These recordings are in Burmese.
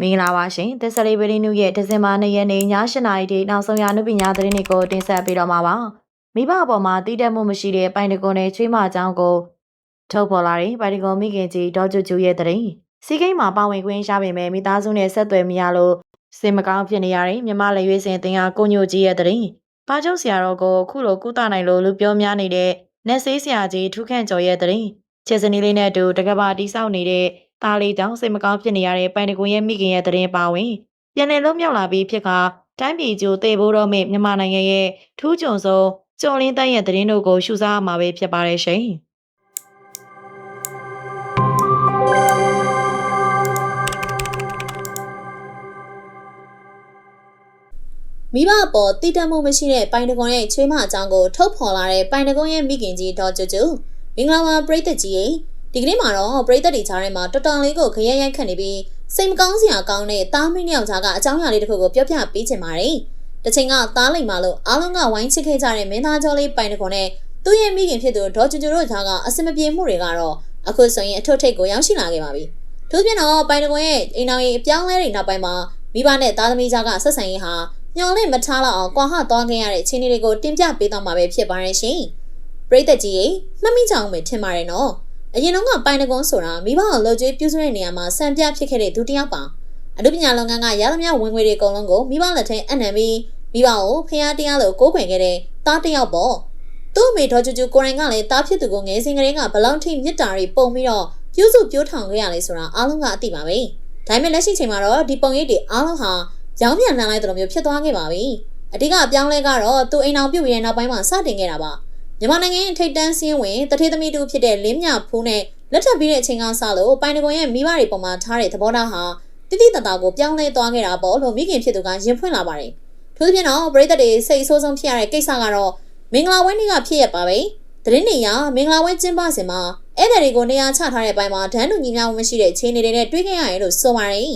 မင်္ဂလာပါရှင်သစ္စလေးပရီနုရဲ့ဒီဇင်ဘာ2ရက်နေ့ည8:00နာရီထိနောက်ဆုံးရနုပညာသတင်းတွေကိုတင်ဆက်ပေးတော့မှာပါမိဘအပေါ်မှာတည်တက်မှုမရှိတဲ့ပိုင်တကွန်နဲ့ချွေးမအကြောင်းကိုထုတ်ဖော်လာတဲ့ပိုင်တကွန်မိခင်ကြီးဒေါ်ကျူကျူရဲ့သတင်းစီကိန်းမှာပါဝင်ခွင့်ရပေမဲ့မိသားစုနဲ့ဆက်သွယ်မရလို့စင်မကောင်းဖြစ်နေရတဲ့မြမလက်ရွေးစင်တင်ဟာကိုညိုကြီးရဲ့သတင်းပါကျုပ်ဆရာတော်ကိုခုလိုကုသနိုင်လို့လူပြောများနေတဲ့နက်ဆေးဆရာကြီးထူးခန့်ကျော်ရဲ့သတင်းချစ်စနီလေးနဲ့အတူတကဘာတီးဆောက်နေတဲ့ တားလေးကြောင့်စိတ်မကောင်းဖြစ်နေရတဲ့ပိုင်တကွန်ရဲ့မိခင်ရဲ့သတင်းပါဝင်ပြန်လည်လုံးမြောက်လာပြီးဖြစ်ကတိုင်းပြည်ကျိုးတေဖို့တော့မဲ့မြန်မာနိုင်ငံရဲ့ထူးချွန်ဆုံးကျော်လင်းတန်းရဲ့သတင်းတို့ကိုရှုစားမှာပဲဖြစ်ပါတယ်ရှင် မိဘအပေါ်တည်တတ်မှုမရှိတဲ့ပိုင်တကွန်ရဲ့ချွေးမအကြောင်းကိုထုတ်ဖော်လာတဲ့ပိုင်တကွန်ရဲ့မိခင်ကြီးဒေါ်ကျူကျူမင်္ဂလာပါပရိသတ်ကြီးရေ ဒီကနေ့မှာတော့ပရိသတ်တွေကြားထဲမှာတော်တော်လေးကိုခရရရိုက်ခတ်နေပြီးစိတ်မကောင်းစရာကောင်းတဲ့တားမင်းနှစ်ယောက်ကြားကအကြောင်းအရာလေးတစ်ခုကိုပြောပြပေးချင်ပါတယ်တစ်ချိန်ကသားလိမ်မာလို့အားလုံးကဝိုင်းချစ်ခဲ့ကြတဲ့မင်းသားကျော်လေးပိုင်တကွန်နဲ့သူ့ရဲ့မိခင်ဖြစ်သူဒေါ်ကျူကျူတို့ကြားကအစမပြေမှုတွေကတော့အခုဆိုရင်အထွတ်ထိပ်ကိုရောက်ရှိလာခဲ့ပါပြီထို့ပြင်တော့ပိုင်တကွန်ရဲ့အိမ်တော်ရေးအပြောင်းလဲတွေနောက်ပိုင်းမှာမိဘနဲ့သားသမီးကြားကဆက်ဆံရေးဟာညှော်လင့်မထားလောက်အောင်ကွာဟသွားခဲ့ရတဲ့အခြေအနေတွေကိုတင်ပြပေးတော့မှာပဲဖြစ်ပါရဲ့ရှင်ပရိသတ်ကြီးရေမှတ်မိကြအောင်ပဲထင်ပါတယ်နော် အရင်တော့ကပိုင်တကွန်ဆိုတာမိဘကိုလှုပ်ကြွေးပြုစုတဲ့နေရာမှာစံပြဖြစ်ခဲ့တဲ့သူတစ်ယောက်ပါအမှုပညာလုပ်ငန်းကရသမျှဝင်ငွေတွေအကုန်လုံးကိုမိဘလက်ထဲအနံပြီးမိဘကိုဖျားတရားလို့ကိုးခွင်ခဲ့တဲ့သားတစ်ယောက်ပေါ့သူ့အမေဒေါ်ကျူကျူကိုရင်ကလည်းတားဖြစ်သူကိုငယ်စဉ်ကလေးကဘလောက်ထိမြစ်တာတွေပုံပြီးတော့ပြုစုပြောထောင်ခဲ့ရလဲဆိုတာအားလုံးကအသိပါပဲဒါပေမဲ့လက်ရှိချိန်မှာတော့ဒီပုံရိပ်တွေအားလုံးဟာရောင်းပြန်လှန်လိုက်တဲ့လိုမျိုးဖြစ်သွားခဲ့ပါပြီအဓိကအပြောင်းလဲကတော့သူအိမ်အောင်ပြုတ်ရဲ့နောက်ပိုင်းမှာစတင်ခဲ့တာပါ မြန်မာနိုင်ငံရဲ့ထိပ်တန်းစင်းဝင်တထေသမီးတူဖြစ်တဲ့လင်းမြဖူးနဲ့လက်ထပ်ပြီးတဲ့အချိန်ကစလို့ပိုင်တကွန်ရဲ့မိဘတွေပုံမှာထားတဲ့သဘောထားဟာတိတိတတ်တာကိုပြောင်းလဲသွားခဲ့တာပေါ့လို့မိခင်ဖြစ်သူကရင်ဖွင့်လာပါတယ်ထို့သဖြင့်တော့ပရိသတ်တွေစိတ်အဆိုးဆုံးဖြစ်ရတဲ့ကိစ္စကတော့မင်္ဂလာဝဲနေ့ကဖြစ်ရပါပဲသတင်းတွေရမင်္ဂလာဝဲကျင်းပစဉ်မှာဧည့်သည်တွေကိုနေရာချထားတဲ့ဘက်မှာဒန်းတူညီမျှမှုမရှိတဲ့ခြေနေတွေနဲ့တွေ့ခဲ့ရတယ်လို့ဆိုပါတယ်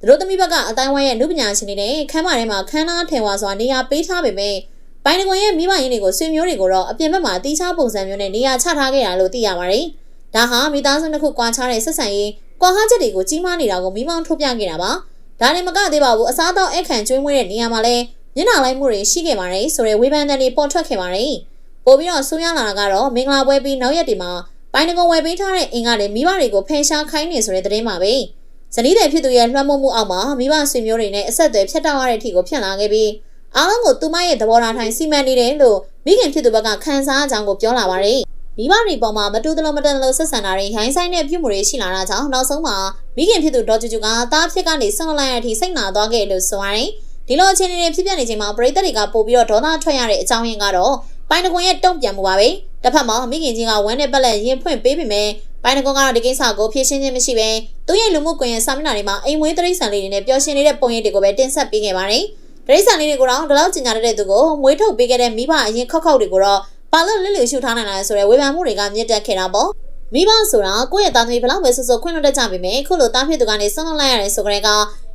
သူတို့သမီးဘက်ကအတိုင်းဝိုင်းရဲ့လူပညာရှင်တွေနဲ့ခမ်းမထဲမှာခမ်းနားထဲဝါစွာနေရာပေးထားပေမဲ့ ပိုင်တကွန်ရဲ့မိဘရင်းတွေကိုဆွေမျိုးတွေကိုတော့အပြင်ဘက်မှာတီးခြားပုံစံမျိုးနဲ့နေရာချထားခဲ့တာလို့သိရပါတယ်။ဒါဟာမိသားစုတစ်ခုကွာခြားတဲ့ဆက်ဆံရေးကွာဟချက်တွေကိုကြီးမားနေတာကိုမိမောင်းထုတ်ပြခဲ့တာပါ။ဒါနဲ့မကသေးပါဘူးအစားအသောက်အခန့်ကျွေးမွေးတဲ့နေရာမှာလည်းညနာလိုက်မှုတွေရှိခဲ့ပါတယ်ဆိုတဲ့ဝေဖန်တဲ့တွေပေါ်ထွက်ခဲ့ပါတယ်။ပို့ပြီးတော့ဆူရလာတာကတော့မင်္ဂလာပွဲပြီးနောက်ရက်တွေမှာပိုင်တကွန်ဝယ်ပေးထားတဲ့အင်ကလည်းမိဘတွေကိုဖယ်ရှားခိုင်းနေဆိုတဲ့သတင်းပါပဲ။ဇနီးတဲ့ဖြစ်သူရဲ့လွှမ်းမိုးမှုအောက်မှာမိဘဆွေမျိုးတွေနဲ့အဆက်အသွယ်ဖြတ်တောက်ရတဲ့အထိကိုဖြစ်လာခဲ့ပြီး အားလုံးကိုသူမရဲ့သဘောထားထိုင်စီမံနေတယ်လို့မိခင်ဖြစ်သူဘက်ကခန်းစားအကြောင်းကိုပြောလာပါတယ်။မိဘတွေပေါ်မှာမတူတလုံးမတန်လို့ဆက်ဆံတာတွေရိုင်းဆိုင်တဲ့ပြုမှုတွေရှိလာတာကြောင့်နောက်ဆုံးမှာမိခင်ဖြစ်သူဒေါ်ကျူကျူကသားဖြစ်ကနေဆွန့်လိုက်ရတဲ့အထိစိတ်နာသွားခဲ့လို့ဆိုရတယ်။ဒီလိုအခြေအနေတွေဖြစ်ပြနေချိန်မှာပရိသတ်တွေကပို့ပြီးတော့ဒေါသထွက်ရတဲ့အကြောင်းရင်းကတော့ပိုင်တကွန်ရဲ့တုံ့ပြန်မှုပါပဲ။တစ်ဖက်မှာမိခင်ချင်းကဝမ်းနဲ့ပက်လက်ရင်ဖွင့်ပေးပေမဲ့ပိုင်တကွန်ကတော့ဒီကိစ္စကိုဖြေရှင်းခြင်းမရှိဘဲသူ့ရဲ့လူမှုကွန်ရက်စာမျက်နှာတွေမှာအိမ်မွေးတရိတ်ဆန်လေးတွေနဲ့ပျော်ရွှင်နေတဲ့ပုံရိပ်တွေကိုပဲတင်ဆက်ပေးခဲ့ပါတယ်။တ ရိတ်ဆန်လေးတွေကိုတော့ဒီလောက်ကျင်ညာတဲ့သူကိုမွေးထုတ်ပေးခဲ့တဲ့မိဘအရင်ခောက်ခောက်တွေကိုတော့ဘာလို့လစ်လျူရှုထားနိုင်လဲဆိုတဲ့ဝေဖန်မှုတွေကမြင့်တက်ခဲ့တာပေါ့။မိဘဆိုတာကိုယ့်ရဲ့သားသမီးဘလောက်ပဲဆူဆူခွင့်လွှတ်တတ်ကြပေမဲ့ခုလိုတားဖြစ်သူကနေဆုံးလွတ်လိုက်ရတယ်ဆိုကြတဲ့က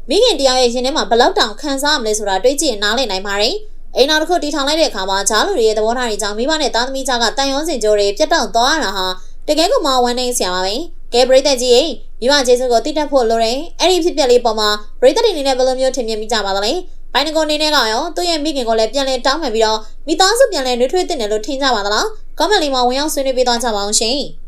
မိခင်တရားရဲ့ရင်ထဲမှာဘလောက်တောင်ခံစားရမလဲဆိုတာတွေးကြည့်ရင်နားလည်နိုင်ပါတယ်။အိမ်နောက်တစ်ခုတီထောင်လိုက်တဲ့အခါမှာဂျားလူတွေရဲ့သဘောထားတွေကြောင့်မိဘနဲ့သားသမီးကြားကတန်ရုံးစင်ကြိုးတွေပြတ်တောက်သွားရတာဟာတကယ်ကိုမှဝမ်းနေစရာပါပဲ။ကဲပရိသတ်ကြီးရေမိဘကျေးဇူးကိုတိတက်ဖို့လိုတယ်။အဲ့ဒီဖြစ်ပျက်လေးပေါ်မှာပရိသတ်တွေအနေနဲ့ဘယ်လိုမျိုးထင်မြင်မိကြပါသလဲ။ ဘိုင်းနကိုအနေနဲ့ကရောသူ့ရဲ့မိခင်ကိုလည်းပြန်လဲတောင်းပန်ပြီးတော့မိသားစုပြန်လဲနှွေးထွေးတင်တယ်လို့ထင်ကြပါသလား။ကောမန့်လေးမှာဝင်ရောက်ဆွေးနွေးပေးသွားကြပါအောင်ရှင်။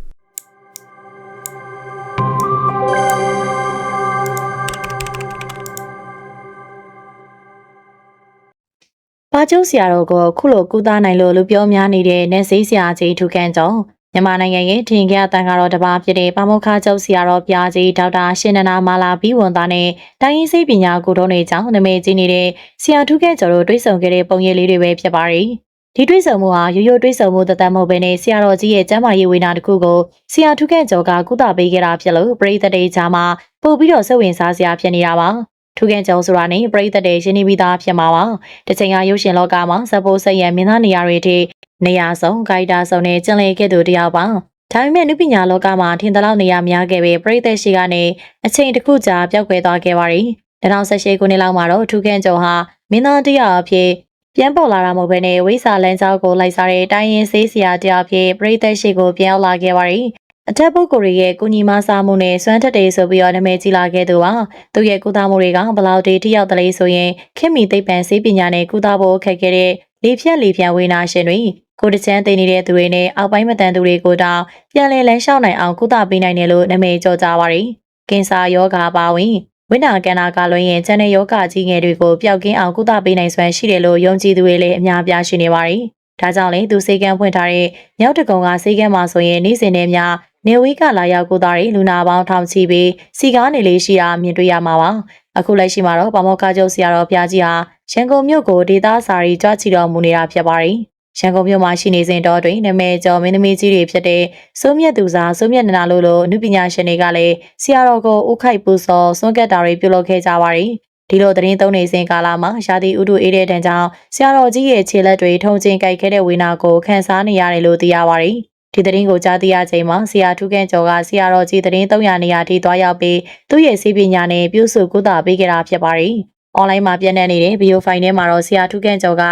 ပါကျုပ်ဆရာတော်ကိုခုလိုကုသနိုင်လို့လူပြောများနေတဲ့နက်ဆေးဆရာကြီးထူခန့်ကျော် မြန်မာနိုင်ငံရဲ့ထင်ကြတန်ကတော့တပါဖြစ်တဲ့ပါမောက္ခကျုပ်ဆရာတော်ပြာကြီးဒေါက်တာရှင်နနာမာလာဘီဝန်သားနဲ့တိုင်းရင်းစိပညာကိုတော်တွေကြောင့်နာမည်ကြီးနေတဲ့ဆရာထူခန့်ကျော်တို့တွေ့ဆုံခဲ့တဲ့ပုံရိပ်လေးတွေပဲဖြစ်ပါတယ်ဒီတွေ့ဆုံမှုဟာရိုးရိုးတွေ့ဆုံမှုတသက်မဟုတ်ဘဲနဲ့ဆရာတော်ကြီးရဲ့ကျမ်းမာရေးဝေဒနာတစ်ခုကိုဆရာထုခန့်ကျော်ကကုသပေးခဲ့တာဖြစ်လို့ပရိသတ်တွေကြားမှာပို့ပြီးတော့စိတ်ဝင်စားစရာဖြစ်နေတာပါ ထုခန့်ကျော်ဆိုတာနဲ့ပရိသတ်တွေရှင်းနေပြီးသားဖြစ်မှာပါတစ်ချိန်ကရုပ်ရှင်လောကမှာဇပိုးစိတ်ရမင်းသားနေရာတွေထိနေရာဆုံးဂိုက်တာဆုံးနဲ့ကျန်လေခဲ့သူတယောက်ပါဒါပေမဲ့နုပညာလောကမှာထင်သလောက်နေရာများခဲ့ပေပရိသတ်ရှိကနေအချိန်တစ်ခုကြာပျောက်ကွယ်သွားခဲ့ပါရီ2018ခုနှစ်လောက်မှာတော့ထုခန့်ကျော်ဟာမင်းသားတယောက်အဖြစ်ပြန်ပေါ်လာတာမဟုတ်ဘဲနဲ့ဝိစာလန်းကျောက်ကိုလိုက်စားတဲ့တိုင်းရင်ဆေးဆရာတယောက်ဖြစ်ပရိသတ်ရှိကိုပြန်ရောက်လာခဲ့ပါရီ အထက်ပုဂ္ဂိုလ်တွေရဲ့ကုညီမစားမှုနဲ့စွမ်းထက်တွေဆိုပြီးတော့နာမည်ကြီးလာခဲ့သူပါသူရဲ့ကုသမှုတွေကဘယ်လောက်တည်းထိရောက်တယ်လဲဆိုရင်ခင်မီသိပ္ပံစေပညာနဲ့ကုသဖို့ခက်ခဲ့တဲ့လေဖြတ်လေဖြတ်ဝေနာရှင်တွေကိုတချမ်းသိနေတဲ့သူတွေနဲ့အောက်ပိုင်းမတန်သူတွေကိုတောင်ပြန်လည်လန်းလျှောက်နိုင်အောင်ကုသပေးနိုင်တယ်လို့နာမည်ကျော်ကြပါရီကင်ဆာယောဂါပါဝင်ဝိနာကန်နာကလွင်ရင်ချန်တဲ့ယောဂကြီးငယ်တွေကိုပျောက်ကင်းအောင်ကုသပေးနိုင်စွမ်းရှိတယ်လို့ယုံကြည်သူတွေလည်းအများအပြားရှိနေပါရီဒါကြောင့်လေသူစေကန်းဖွင့်ထားတဲ့မြောက်တကုံကစေကန်းမှာဆိုရင်နေ့စဉ်နဲ့များ နေဝီကလာရောက်ကိုသားတွေလူနာပေါင်းထောင်ချီပြီးစီကားနေလေးရှိတာမြင်တွေ့ရမှာပါအခုလက်ရှိမှာတော့ပမောက္ခကျုပ်ဆရာတော်ဘုရားကြီးဟာရန်ကုန်မြို့ကိုဒေသစာရီကြွချီတော်မူနေတာဖြစ်ပါတယ်ရန်ကုန်မြို့မှာရှိနေစဉ်တော့တွင်နာမည်ကျော်မင်းသမီးကြီးတွေဖြစ်တဲ့စိုးမြတ်သူစားစိုးမြတ်နနာလို့လို့အမှုပညာရှင်တွေကလည်းဆရာတော်ကိုဥခိုက်ပူစော်စွန့်ကက်တာတွေပြုလုပ်ခဲ့ကြပါတယ်ဒီလိုသတင်းသုံးနေစဉ်ကာလမှာရာသီဥတုအေးတဲ့တန်ကြောင့်ဆရာတော်ကြီးရဲ့ခြေလက်တွေထုံချင်းကြိုက်ခဲ့တဲ့ဝေနာကိုခန်းစားနေရတယ်လို့သိရပါတယ်။ ဒီသတင်းကိုကြားသိရချိန်မှာဆရာထုခန့်ကျော်ကဆရာတော်ကြီးသတင်း300နေရာထိသွားရောက်ပြီးသူ့ရဲ့စီးပညာနဲ့ပြုစုကုသပေးခဲ့တာဖြစ်ပါတယ်။ online မှာပြန့်နှံ့နေတဲ့ဗီဒီယိုဖိုင်ထဲမှာတော့ဆရာထုခန့်ကျော်က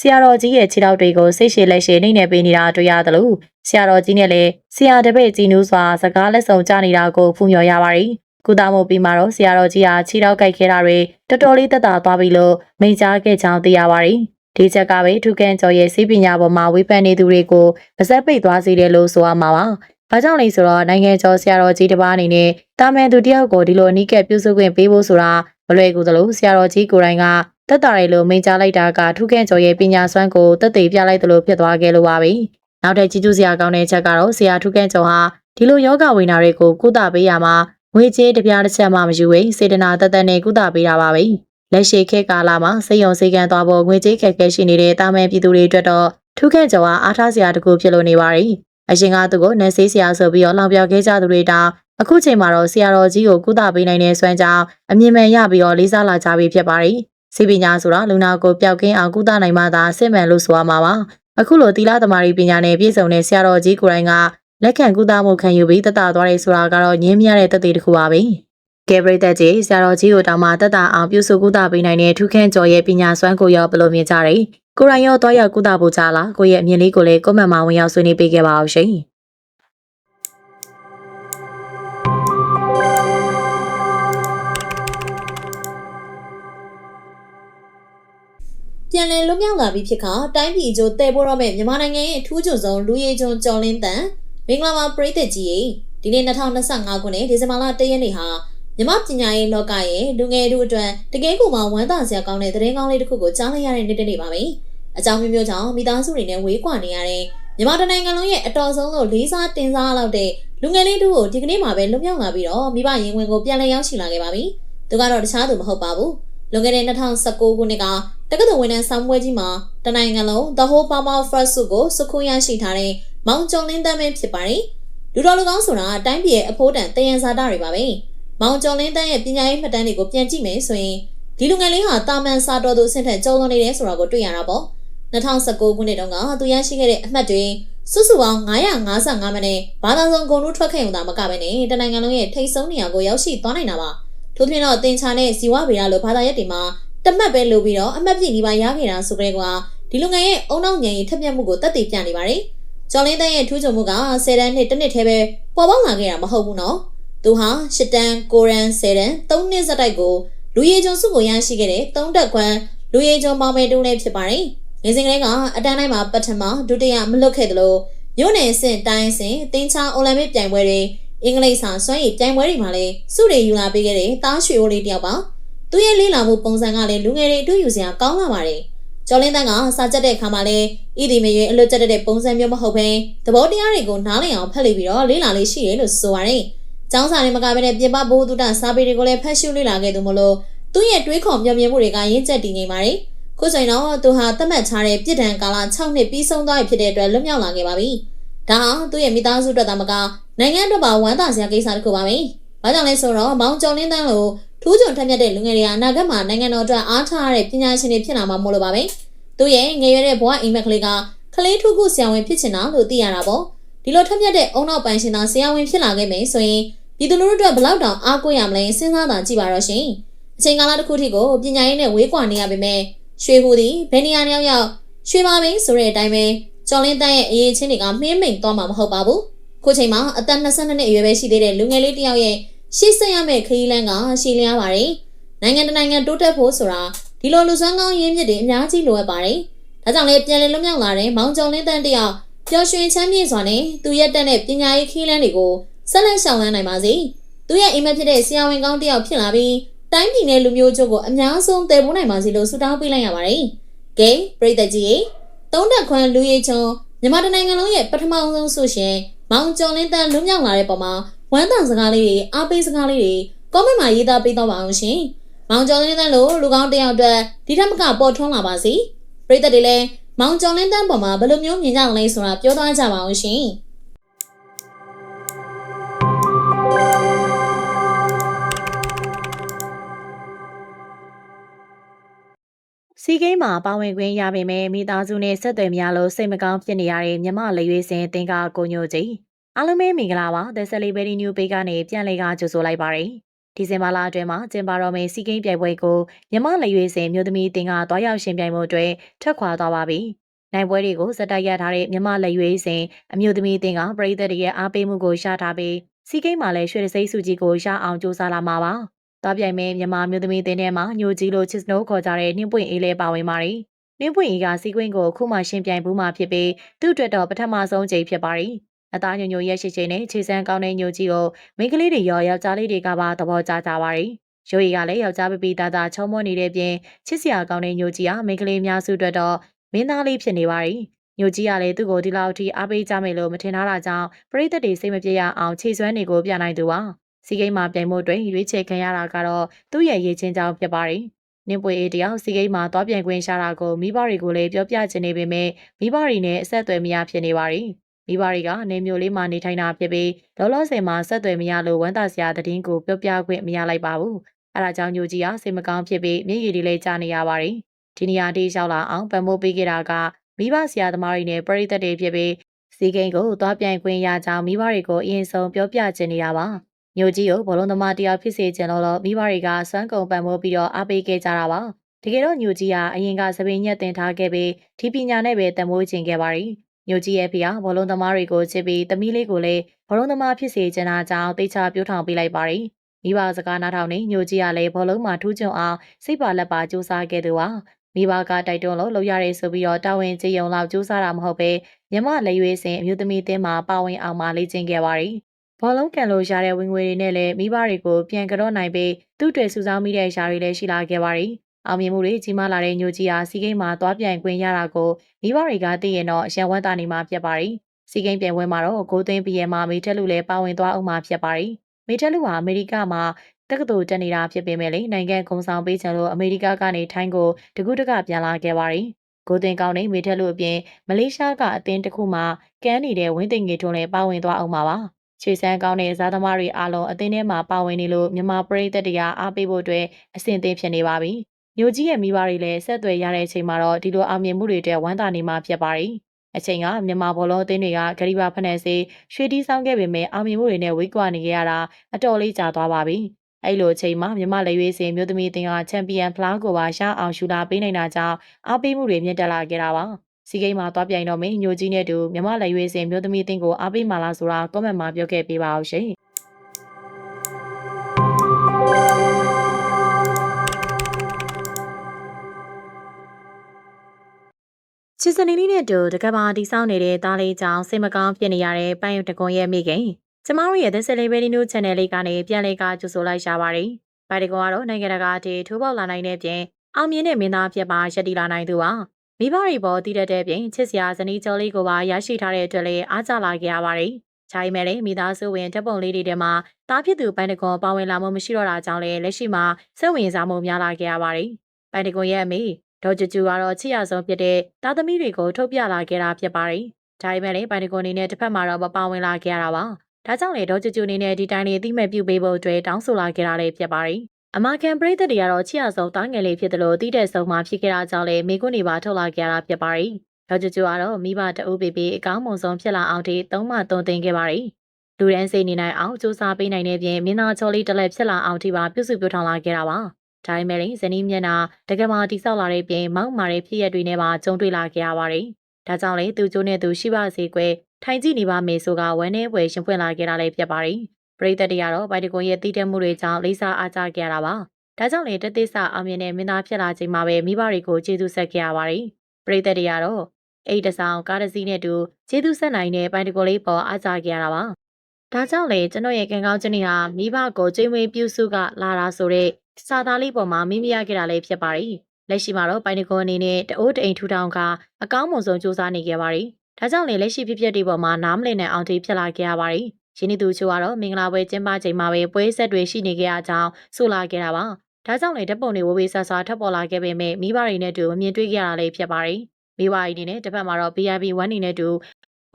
ဆရာတော်ကြီးရဲ့ခြေထောက်တွေကိုစိတ်ရှည်လက်ရှည်နှိမ့်နေပေးနေတာတွေ့ရတယ်လို့ဆရာတော်ကြီးနဲ့လည်းဆရာတပည့်ကြည်နူးစွာစကားလက်ဆောင်ကြနေတာကိုဖူးမြော်ရပါတယ်။ကုသမှုပြီးမှတော့ဆရာတော်ကြီးဟာခြေထောက်ကိုက်ခဲတာတွေတော်တော်လေးသက်သာသွားပြီလို့မိန့်ကြားခဲ့ကြောင်းသိရပါတယ်။ ဒီချက်ကပဲထုကန်ကျော်ရဲ့စိပညာပေါ်မှာဝေဖန်နေသူတွေကိုပါဇက်ပိတ်သွားစေတယ်လို့ဆိုရမှာပါ။ဘာကြောင့်လဲဆိုတော့နိုင်ငံကျော်ဆရာတော်ကြီးတစ်ပါးအနေနဲ့တာမန်သူတယောက်ကိုဒီလိုအနီးကပ်ပြုစုခွင့်ပေးဖို့ဆိုတာမလွယ်ကူသလိုဆရာတော်ကြီးကိုယ်တိုင်ကတက်တာရီလို့မိန့်ကြားလိုက်တာကထုကန်ကျော်ရဲ့ပညာစွမ်းကိုတက်သေးပြလိုက်သလိုဖြစ်သွားခဲ့လို့ပါပဲ။နောက်ထပ်ကြီးကျူးစရာကောင်းတဲ့ချက်ကတော့ဆရာထုကန်ကျော်ဟာဒီလိုယောဂဝိနာတွေကိုကုသပေးရမှာငွေကြေးတစ်ပြားတစ်ချက်မှမယူဝေစေတနာတသက်နဲ့ကုသပေးတာပါပဲ လက်ရှိခေတ်ကာလမှာစိတ်ယုံစိတ်ကန်းသွားဖို့ငွေကြေးခက်ခဲရှိနေတဲ့တာမန်ပြည်သူတွေအတွက်တော့ထုခန့်ကျော်ဟာအားထားစရာတစ်ခုဖြစ်လို့နေပါရီအရှင်ကသူကိုနေဆေးစရာဆိုပြီးတော့လောင်ပြောက်ခဲ့ကြသူတွေတောင်အခုချိန်မှာတော့ဆရာတော်ကြီးကိုကုသပေးနိုင်တဲ့စွမ်းကြောင်းအမြင်မှန်ရပြီးတော့လေးစားလာကြပြီဖြစ်ပါရီစီပညာဆိုတာလူနာကိုပျောက်ကင်းအောင်ကုသနိုင်မှသာစစ်မှန်လို့ဆိုရမှာပါအခုလိုသီလသမารီပညာနဲ့ပြည့်စုံတဲ့ဆရာတော်ကြီးကိုယ်တိုင်ကလက်ခံကုသမှုခံယူပြီးတတသွားတယ်ဆိုတာကတော့ငင်းမရတဲ့တသက်တစ်ခုပါပဲ။ ကဲပရိသတ်ကြီးဆရာတော်ကြီးကိုတောင်မှတတအောင်ပြုစုကုသပေးနိုင်တဲ့ထူးခန့်ကျော်ရဲ့ပညာစွမ်းကိုရောဘယ်လိုမြင်ကြတယ်။ကိုရိုင်းရောတော့ရောက်ကုသဖို့ကြလားကိုရဲ့အမြင်လေးကိုလည်းကွန်မန့်မှာဝင်ရောက်ဆွေးနွေးပေးခဲ့ပါအောင်ရှင်။ပြန်လည်လွတ်မြောက်လာပြီးဖြစ်ခါတိုင်းပြည်အကျိုးတည်ဖို့တော့မဲ့မြန်မာနိုင်ငံရဲ့အထူးကျုံဆုံးလူရည်ကျွန်းကျော်လင်းတန်မင်္ဂလာပါပရိသတ်ကြီးရေဒီနေ့2025ခုနှစ်ဒီဇင်ဘာလ1ရက်နေ့ဟာ မြမပညာရေးလောကရဲ့လူငယ်တို့အတွက်တကယ်ကိုမှဝမ်းသာစရာကောင်းတဲ့သတင်းကောင်းလေးတစ်ခုကိုကြားလိုက်ရတဲ့နေ့တစ်နေ့ပါပဲအကြောင်းမျိုးမျိုးကြောင့်မိသားစုတွေနဲ့ဝေးကွာနေရတဲ့မြန်မာတိုင်းနိုင်ငံလုံးရဲ့အတော်ဆုံးလို့လေးစားတင်စားလောက်တဲ့လူငယ်လေးတို့ကိုဒီကနေ့မှာပဲလွတ်မြောက်လာပြီးတော့မိဘရင်ဝင်ကိုပြန်လည်ရောက်ရှိလာခဲ့ပါပြီသူကတော့တခြားသူမဟုတ်ပါဘူးလွန်ခဲ့တဲ့2019ခုနှစ်ကတက္ကသိုလ်ဝန်ထမ်းဆောင်ပွဲကြီးမှာတနိုင်ငံလုံး The Whole Power First ဆုကိုစုခုရရှိထားတဲ့မောင်ကျော်လင်းတန်းပဲဖြစ်ပါတယ်။လူတော်လူကောင်းဆိုတာတိုင်းပြည်ရဲ့အဖိုးတန်တယံဇာတာတွေပါပဲ။ မောင်ကျော်လင်းတန်းရဲ့ပညာရေးမှတ်တမ်းတွေကိုပြန်ကြည့်မယ်ဆိုရင်ဒီလူငယ်လေးဟာတာမန်စာတော်သူအဆင့်ထက်ကျော်လွန်နေတယ်ဆိုတာကိုတွေ့ရတာပေါ့။2019ခုနှစ်တုန်းကသူရရှိခဲ့တဲ့အမှတ်တွေစုစုပေါင်း955မနဲ့ဘာသာစုံဂုဏ်ထူးထွက်ခဲ့ုံသာမကဘဲနဲ့တနိုင်ငံလုံးရဲ့ထိတ်ဆုံးနေရာကိုရောက်ရှိသွားနိုင်တာပါ။ထို့ပြင်တော့တင်ချာနဲ့ဇီဝဗေဒလိုဘာသာရပ်တွေမှာတမတ်ပဲလိုပြီးတော့အမှတ်ပြည့်နေပါရခဲ့တာဆိုကြတဲ့ကွာဒီလူငယ်ရဲ့အုံနောက်ညံရင်ထက်မြက်မှုကိုတက်တည်ပြနေပါတယ်။ကျော်လင်းတန်းရဲ့ထူးချွန်မှုက10တန်းနဲ့တစ်နှစ်တည်းပဲပေါ်ပေါက်လာခဲ့တာမဟုတ်ဘူးနော်။ သူဟာ10တန်း9တန်း10တန်း3နှစ်စတိုက်ကိုလူရည်ကျွန်းစုကိုရရှိခဲ့တဲ့3တက်ခွန်းလူရည်ကျွန်းပေါင်းမဲ့တူးလည်းဖြစ်ပါတယ်။ငယ်စဉ်ကလေးကအတန်းတိုင်းမှာပထမဒုတိယမလွတ်ခဲ့တယ်လို့မြို့နယ်အဆင့်တိုင်းအဆင့်တင်းချောင်းအိုလံပစ်ပြိုင်ပွဲတွေအင်္ဂလိပ်စာစွမ်းရည်ပြိုင်ပွဲတွေမှာလည်းစုတွေယူလာပေးခဲ့တဲ့တားရွှေအိုးလေးတယောက်ပါ။သူရဲ့လေးလာမှုပုံစံကလည်းလူငယ်တွေအတူယူစရာကောင်းလာပါတယ်။ကျော်လင်းတန်းကစာကြက်တဲ့အခါမှာလည်းဤဒီမရွေအလွတ်ကျက်တဲ့ပုံစံမျိုးမဟုတ်ဘဲသဘောတရားတွေကိုနားလည်အောင်ဖတ်လိပြီးတော့လေးလာလေးရှိတယ်လို့ဆိုပါတယ်။ ကျောင်းစာတွေမကဘဲနဲ့ပြင်ပဘိုးတုဒ္ဒစာပေတွေကိုလည်းဖတ်ရှုလေ့လာခဲ့သူမလို့သူ့ရဲ့တွေးခေါ်မျှော်မြင်မှုတွေကရင့်ကျက်တည်နေပါတယ်။ခုဆိုရင်တော့သူဟာသတ်မှတ်ထားတဲ့ပြည်တံကာလ6နှစ်ပြီးဆုံးသွားပြီဖြစ်တဲ့အတွက်လွတ်မြောက်လာခဲ့ပါပြီ။ဒါဟာသူ့ရဲ့မိသားစုအတွက်သာမကနိုင်ငံအတွက်ပါဝမ်းသာစရာကိစ္စတစ်ခုပါပဲ။ဘာကြောင့်လဲဆိုတော့မောင်ကျော်လင်းတန်းလိုထူးချွန်ထက်မြက်တဲ့လူငယ်တွေဟာအနာဂတ်မှာနိုင်ငံတော်အတွက်အားထားရတဲ့ပညာရှင်တွေဖြစ်လာမှာမို့လို့ပါပဲ။သူရဲ့ငယ်ရွယ်တဲ့ဘဝအိမ်မက်ကလေးကကလေးထုခုဆရာဝန်ဖြစ်ချင်တာလို့သိရတာပေါ့။ဒီလိုထက်မြက်တဲ့အုံနောက်ပိုင်ရှင်သာဆရာဝန်ဖြစ်လာခဲ့မယ်ဆိုရင် ဒီသူတို့အတွက်ဘလောက်တောင်အားကိုးရမလဲစဉ်းစားတာကြည့်ပါတော့ရှင်။အချိန်ကာလတစ်ခုထိကိုပညာရေးနဲ့ဝေးကွာနေရပေမဲ့ရွှေဟူသည်ဘယ်နေရာရောက်ရောက်ရွှေပါပင်ဆိုတဲ့အတိုင်းပဲကျော်လင်းတန်းရဲ့အရေးချင်းတွေကမှင်းမိန်သွားမှာမဟုတ်ပါဘူး။ကခုချိန်မှာအသက်22နှစ်အရွယ်ပဲရှိသေးတဲ့လူငယ်လေးတစ်ယောက်ရဲ့ရှေ့ဆက်ရမယ့်ခရီးလမ်းကရှည်လျားပါတယ်နိုင်ငံတကာနိုင်ငံတိုးတက်ဖို့ဆိုတာဒီလိုလူစွမ်းကောင်းရင်းမြစ်တွေအများကြီးလိုအပ်ပါတယ်ဒါကြောင့်လည်းပြန်လည်လွတ်မြောက်လာတဲ့မောင်ကျော်လင်းတန်းတစ်ယောက်ပျော်ရွှင်ချမ်းမြေ့စွာနဲ့သူရက်တက်တဲ့ပညာရေးခီးလန်းတွေကို ဆက်လက်ရှောင်လန်းနိုင်ပါစေသူရဲ့အိမ်မက်ဖြစ်တဲ့ဆရာဝန်ကောင်းတစ်ယောက်ဖြစ်လာပြီးတိုင်းပြည်နယ်လူမျိုးချုပ်ကိုအများဆုံးတည်ပိုးနိုင်ပါစေလို့ဆုတောင်းပေးလိုက်ရပါတယ်ကဲပရိသတ်ကြီးရေသုံးတက်ခွန်းလူရည်ချုံမြန်မာတိုင်းနိုင်ငံလုံးရဲ့ပထမဆုံးဆိုရှင်မောင်ကျော်လင်းတန်းလွတ်မြောက်လာတဲ့ပုံမှာဝမ်းသာစကားလေးတွေအားပေးစကားလေးတွေကောမန့်မှာရေးသားပေးတော့ပါအောင်ရှင်။မောင်ကျော်လင်းတန်းလို့လူကောင်းတစ်ယောက်အတွက်ဒီထက်မကပေါ်ထွန်းလာပါစေ။ပရိသတ်တွေလည်းမောင်ကျော်လင်းတန်းပုံမှာဘယ်လိုမျိုးမြင်ကြအောင်လဲဆိုတာပြောသွားကြပါအောင်ရှင်။ စီကိန်းမှာပါဝင်ခွင့်ရပေမဲ့မိသားစုနဲ့ဆက်သွယ်များလို့စိတ်မကောင်းဖြစ်နေရတဲ့မြမလေရွေးစင်တင်ကာကိုညိုကြီးအားလုံးပဲမင်္ဂလာပါ The Celebrity New Page ကနေပြန်လည်ကကြိုဆိုလိုက်ပါရယ်ဒီဇင်ဘာလအတွင်းမှာကျင်းပတော်မယ့်စီကိန်းပြိုင်ပွဲကိုမြမလေရွေးစင်မြို့သမီးတင်ကတွားရောက်ရှင်ပြိုင်မှုအတွက်ထွက်ခွာသွားပါပြီနိုင်ပွဲတွေကိုစက်တိုက်ရထားတဲ့မြမလေရွေးစင်အမျိုးသမီးတင်ကပြည်သက်တွေရဲ့အားပေးမှုကိုရှာထားပြီးစီကိန်းမှာလည်းရွှေတစိမ့်စုကြီးကိုရှာအောင်စူးစမ်းလာမှာပါ သွားပြိုင်မဲ့မြန်မာမျိုးသမီးတင်းထဲမှာညိုကြီးလိုချစ်စနိုးခေါ်ကြတဲ့နှင်းပွင့်အေးလေးပါဝင်ပါတယ်။နှင်းပွင့်အေးကစီကွင်းကိုအခုမှရှင်းပြိုင်ဘူးမှဖြစ်ပြီးသူ့အတွက်တော့ပထမဆုံးချိန်ဖြစ်ပါတယ်။အသားညိုညိုရဲ့ရှိချိန်နဲ့ခြေစမ်းကောင်းတဲ့ညိုကြီးကိုမိန်းကလေးတွေရောယောက်ျားလေးတွေကပါသဘောကျကြပါတယ်။ရိုးရီကလည်းယောက်ျားပပီသားသားချုံမွနေတဲ့ပြင်ချစ်စရာကောင်းတဲ့ညိုကြီးဟာမိန်းကလေးများစုအတွက်တော့မင်းသားလေးဖြစ်နေပါတယ်။ညိုကြီးကလည်းသူ့ကိုဒီလောက်ထိအားပေးကြမယ်လို့မထင်ထားတာကြောင့်ပရိသတ်တွေစိတ်မပြေရအောင်ခြေစွမ်းတွေကိုပြနိုင်သူပါ။ စီကိမ်းမှာပြိုင်မှုအတွက်ရွေးချယ်ခံရတာကတော့သူ့ရဲ့ရည်ချင်းကြောင့်ဖြစ်ပါတယ်။နင်းပွေအေးတယောက်စီကိမ်းမှာသွားပြိုင်ခွင့်ရှာတာကိုမိဘတွေကိုလည်းပြောပြချင်နေပေမဲ့မိဘတွေနဲ့အဆက်အသွယ်မရဖြစ်နေပါတယ်။မိဘတွေကနေမျိုးလေးမှာနေထိုင်တာဖြစ်ပြီးလောလောဆယ်မှာဆက်သွယ်မရလို့ဝမ်းသာစရာသတင်းကိုပြောပြခွင့်မရလိုက်ပါဘူး။အဲဒါကြောင့်ညိုကြီးကစိတ်မကောင်းဖြစ်ပြီးမျက်ရည်တွေလည်းကျနေရပါတယ်။ဒီနေရာတိရောက်လာအောင်ပံ့ပိုးပေးခဲ့တာကမိဘဆရာသမားတွေနဲ့ပရိသတ်တွေဖြစ်ပြီးစီကိန်းကိုသွားပြိုင်ခွင့်ရကြောင်းမိဘတွေကိုအရင်ဆုံးပြောပြချင်နေတာပါ။ မြို့ကြီးကိုဘောလုံးသမားတယောက်ဖြစ်စေချင်လို့လို့မိဘတွေကစွမ်းကုန်ပံ့ပိုးပြီးတော့အားပေးခဲ့ကြတာပါ။တကယ်တော့ညိုကြီးကအရင်ကသပင်းညက်တင်ထားခဲ့ပြီးဒီပညာနဲ့ပဲတမိုးချင်ခဲ့ပါရီ။ညိုကြီးရဲ့ဖေကဘောလုံးသမားတွေကိုချစ်ပြီးတမီးလေးကိုလည်းဘောလုံးသမားဖြစ်စေချင်တာကြောင့်တိတ်ချပြိုးထောင်ပေးလိုက်ပါရီ။မိဘစကားနားထောင်နေညိုကြီးကလည်းဘောလုံးမှာထူးချွန်အောင်စိတ်ပါလက်ပါစူးစမ်းခဲ့သူပါ။မိဘကတိုက်တွန်းလို့လုပ်ရတဲ့ဆိုပြီးတော့တာဝန်ကျေယုံလောက်စူးစမ်းတာမဟုတ်ပဲမြမလက်ရွေးစင်အမျိုးသမီးအသင်းမှာပါဝင်အောင်မလေ့ကျင့်ခဲ့ပါရီ။ ဘောလုံးကန်လို့ရတဲ့ဝင်ငွေတွေနဲ့လည်းမိဘတွေကိုပြန်ကြော့နိုင်ပြီးသူ့တွေစုဆောင်းမိတဲ့ရှားတွေလည်းရှိလာခဲ့ပါရီ။အောင်မြင်မှုတွေကြီးမားလာတဲ့ညိုကြီးဟာစီကိန်းမှာသွားပြိုင်ခွင့်ရတာကိုမိဘတွေကသိရင်တော့အရန်ဝမ်းသာနေမှာဖြစ်ပါရီ။စီကိန်းပြိုင်ပွဲမှာတော့ကိုသိန်းပြည်ရဲ့မှာမိထက်လူလည်းပါဝင်သွားအောင်မှာဖြစ်ပါရီ။မိထက်လူဟာအမေရိကမှာတက္ကသိုလ်တက်နေတာဖြစ်ပေမဲ့လေနိုင်ငံကုံဆောင်ပေးချင်လို့အမေရိကကနေထိုင်းကိုတကူးတကပြန်လာခဲ့ပါရီ။ကိုတင်ကောင်းနေမိထက်လူအပြင်မလေးရှားကအသင်းတစ်ခုမှကမ်းနေတဲ့ဝင်းသိငေထုံးလည်းပါဝင်သွားအောင်ပါပါ။ ချွေစမ်းကောင်းတဲ့ဇာသမားတွေအားလုံးအသင်းထဲမှာပါဝင်နေလို့မြန်မာပရိသတ်တွေကအားပေးဖို့အတွက်အဆင်သင့်ဖြစ်နေပါပြီ။မျိုးကြီးရဲ့မိဘတွေလည်းဆက်သွယ်ရတဲ့အချိန်မှာတော့ဒီလိုအောင်မြင်မှုတွေအတွက်ဝမ်းသာနေမှာဖြစ်ပါရီ။အချိန်ကမြန်မာဘောလုံးအသင်းတွေကဂရီဘာဖက်နယ်စီရွှေတီးဆောင်ခဲ့ပေမဲ့အောင်မြင်မှုတွေနဲ့ဝေးကွာနေကြရတာအတော်လေးကြာသွားပါပြီ။အဲ့လိုအချိန်မှာမြမလက်ရွေးစင်မျိုးသမီးအသင်းကချန်ပီယံဖလားကိုပါရအောင်ရှူလာပေးနိုင်တာကြောင့်အားပေးမှုတွေမြင့်တက်လာခဲ့တာပါ။ စီကိမ်းမှာသွားပြိုင်တော့မင်းညိုကြီးနဲ့တူမြမလက်ရွေးစင်မျိုးသမီးအသင်းကိုအားပေးမှလားဆိုတာကွန်မန့်မှာပြောခဲ့ပေးပါအောင်ရှင်။ချစ်စနီလေးနဲ့တူတကဘာတီဆောက်နေတဲ့သားလေးကြောင့်စိတ်မကောင်းဖြစ်နေရတဲ့ပန်းရုပ်တကွန်ရဲ့မိခင်ကျမတို့ရဲ့ The Celebrity News Channel လေးကနေပြန်လည်ကကြိုဆိုလိုက်ရှာပါတယ်။ပိုင်တကွန်ကတော့နိုင်ငံတကာအထိထိုးပေါက်လာနိုင်တဲ့ပြင်အောင်မြင်တဲ့မင်းသားဖြစ်ပါရည်တည်လာနိုင်သူပါ။ မိဘတွေပေါ်တည်တတ်တဲ့ပြင်ချစ်စရာဇနီးကျော်လေးကိုပါရရှိထားတဲ့အတွက်လည်းအားကျလာခဲ့ရပါတယ်။ချိုင်းမဲ့လည်းမိသားစုဝင်တပ်ပုံလေးတွေထဲမှာတားဖြစ်သူပိုင်တကွန်ပါဝင်လာမှုမရှိတော့တာကြောင့်လည်းလက်ရှိမှာစိတ်ဝင်စားမှုများလာခဲ့ရပါတယ်။ပိုင်တကွန်ရဲ့အမေဒေါ်ကျူကျူကတော့ချစ်ရဆုံးဖြစ်တဲ့သားသမီးတွေကိုထုတ်ပြလာခဲ့တာဖြစ်ပါတယ်။ဒါပေမဲ့လည်းပိုင်တကွန်အနေနဲ့တစ်ဖက်မှာတော့မပါဝင်လာခဲ့ရတာပါ။ဒါကြောင့်လေဒေါ်ကျူကျူအနေနဲ့ဒီတိုင်းလေးအသိမဲ့ပြုပေးဖို့အတွက်တောင်းဆိုလာခဲ့တာလည်းဖြစ်ပါတယ်။ အမကန်ပရိသတ်တွေကတော့ချစ်ရဆုံးတားငယ်လေးဖြစ်တယ်လို့သိတဲ့ဆုံးမှဖြစ်ခဲ့တာကြောင့်လေမိကွန်းတွေပါထုတ်လာခဲ့ရတာဖြစ်ပါတယ်။ဒေါ်ကျူကျူကတော့မိဘတအုပ်ပေပေအကောင်းမွန်ဆုံးဖြစ်လာအောင်ထိသုံးမှသုံးသိမ်းခဲ့ပါတယ်။လူရန်စိတ်နေနိုင်အောင်စူးစမ်းပေးနိုင်တဲ့ပြင်မင်းသားချော်လေးတစ်လက်ဖြစ်လာအောင်ထိပါပြုစုပြောထောင်လာခဲ့တာပါ။ဒါပေမဲ့လည်းဇနီးမျက်နှာတကမာတိဆောက်လာတဲ့ပြင်မောက်မာတဲ့ဖြစ်ရက်တွေနဲ့ပါကြုံတွေ့လာခဲ့ရပါတယ်။ဒါကြောင့်လေသူကျိုးနဲ့သူရှိပါစေကွယ်ထိုင်ကြည့်နေပါမယ်ဆိုကဝမ်းနေပွဲရှင်ဖွင့်လာခဲ့တာလည်းဖြစ်ပါတယ် ပရိသတ်တွေကတော့ပိုက်တကွန်ရဲ့တည်တက်မှုတွေကြောင့်လေးစားအားကြခဲ့ရတာပါဒါကြောင့်လေတသစ္စာအောင်မြင်တဲ့မင်းသားဖြစ်လာချိန်မှာပဲမိဘတွေကိုကျေးဇူးဆက်ခဲ့ရပါတယ်ပရိသတ်တွေကတော့အိတ်တဆောင်ကားတစ်စီးနဲ့တူကျေးဇူးဆက်နိုင်တဲ့ပိုက်တကွန်လေးပေါ်အားကြခဲ့ရတာပါဒါကြောင့်လေကျွန်တော်ရဲ့ကံကောင်းခြင်းတွေဟာမိဘကိုကြိမ်ဝေးပြုစုကလာတာဆိုတဲ့စာသားလေးပေါ်မှာမိမိရခဲ့တာလည်းဖြစ်ပါတယ်လက်ရှိမှာတော့ပိုင်တကွန်အနေနဲ့တအိုးတအိမ်ထူထောင်ကအကောင်းမွန်ဆုံးစူးစမ်းနေခဲ့ပါတယ်ဒါကြောင့်လေလက်ရှိဖြစ်ပျက်တွေပေါ်မှာနားမလည်နိုင်အောင်ထိဖြစ်လာခဲ့ရပါတယ် ရင်းနှီးသူချို့ကတော့မင်္ဂလာပွဲကျင်းပချိန်မှာပဲပွဲဆက်တွေရှိနေခဲ့ရကြောင်းဆိုလာခဲ့တာပါဒါကြောင့်လေဓာတ်ပုံတွေဝေဝေဆာဆာထပ်ပေါ်လာခဲ့ပေမဲ့မိဘတွေနဲ့တူမမြင်တွေ့ခဲ့ရတာလည်းဖြစ်ပါတယ်မိဘအနေနဲ့တစ်ဖက်မှာတော့ BRB 1နေနဲ့တူ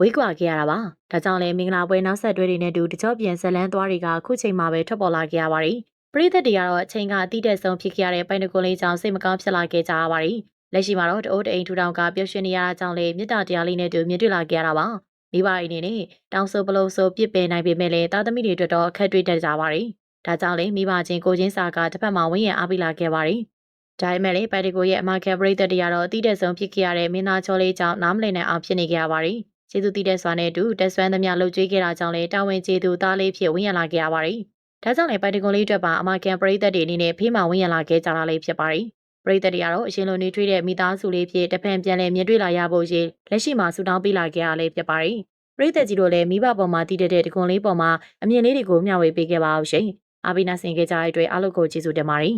ဝေးကွာခဲ့ရတာပါဒါကြောင့်လေမင်္ဂလာပွဲနောက်ဆက်တွဲတွေနဲ့တူတကြောပြန်ဇလန်းသွားတွေကအခုချိန်မှာပဲထွက်ပေါ်လာခဲ့ရပါတယ်ပရိသတ်တွေကတော့အချိန်ကအတိတ်တက်ဆုံးဖြစ်ခဲ့ရတဲ့ပိုင်တကွန်လေးကြောင့်စိတ်မကောင်းဖြစ်လာခဲ့ကြရပါတယ်လက်ရှိမှာတော့တအိုးတအိမ်ထူထောင်ကပျော်ရွှင်နေရတာကြောင့်လေမြစ်တာတရားလေးနဲ့တူမြင်တွေ့လာခဲ့ရတာပါ မိဘအနေနဲ့တောင်ဆိုပလုံးဆိုပြစ်ပယ်နိုင်ပေမဲ့လည်းတာသမီတွေအတွက်တော့အခက်တွေ့တတ်ကြပါတယ်ဒါကြောင့်လေမိဘချင်းကိုချင်းစာကတစ်ဖက်မှာဝင်းရံအားပေးလာခဲ့ပါတယ်ဒါပေမဲ့လေပိုက်တကိုရဲ့အမခဲပရိသတ်တွေကတော့အတိတ်တက်ဆုံးဖြစ်ခဲ့ရတဲ့မင်းသားချောလေးကြောင့်နားမလည်နိုင်အောင်ဖြစ်နေကြရပါတယ်ကျေးဇူးတည်တဲ့စွာနဲ့အတူတက်ဆွမ်းသမျှလှုပ်ကြွေးခဲ့တာကြောင့်လေတာဝန်ကျေးဇူးသားလေးဖြစ်ဝင်းရံလာခဲ့ရပါတယ်ဒါကြောင့်လေပိုက်တကွန်လေးအတွက်ပါအမကန်ပရိသတ်တွေအနေနဲ့ဖေးမှဝင်းရံလာခဲ့ကြတာလေးဖြစ်ပါတယ် ပရိသတ်တွေကတော့အရှင်လိုနေထွေးတဲ့မိသားစုလေးဖြစ်တဖန်ပြန်လဲမြင်တွေ့လာရဖို့ရေလက်ရှိမှာဆူတောင်းပေးလာခဲ့ရလေးဖြစ်ပါတယ်ပရိသတ်ကြီးတို့လည်းမိဘပေါ်မှာတည်တဲ့တကွန်လေးပေါ်မှာအမြင်လေးတွေကိုမျှဝေပေးခဲ့ပါအောင်ရှင်အာဘိနာဆင်ခဲ့ကြတဲ့အတွက်အားလုံးကိုကျေးဇူးတင်ပါတယ်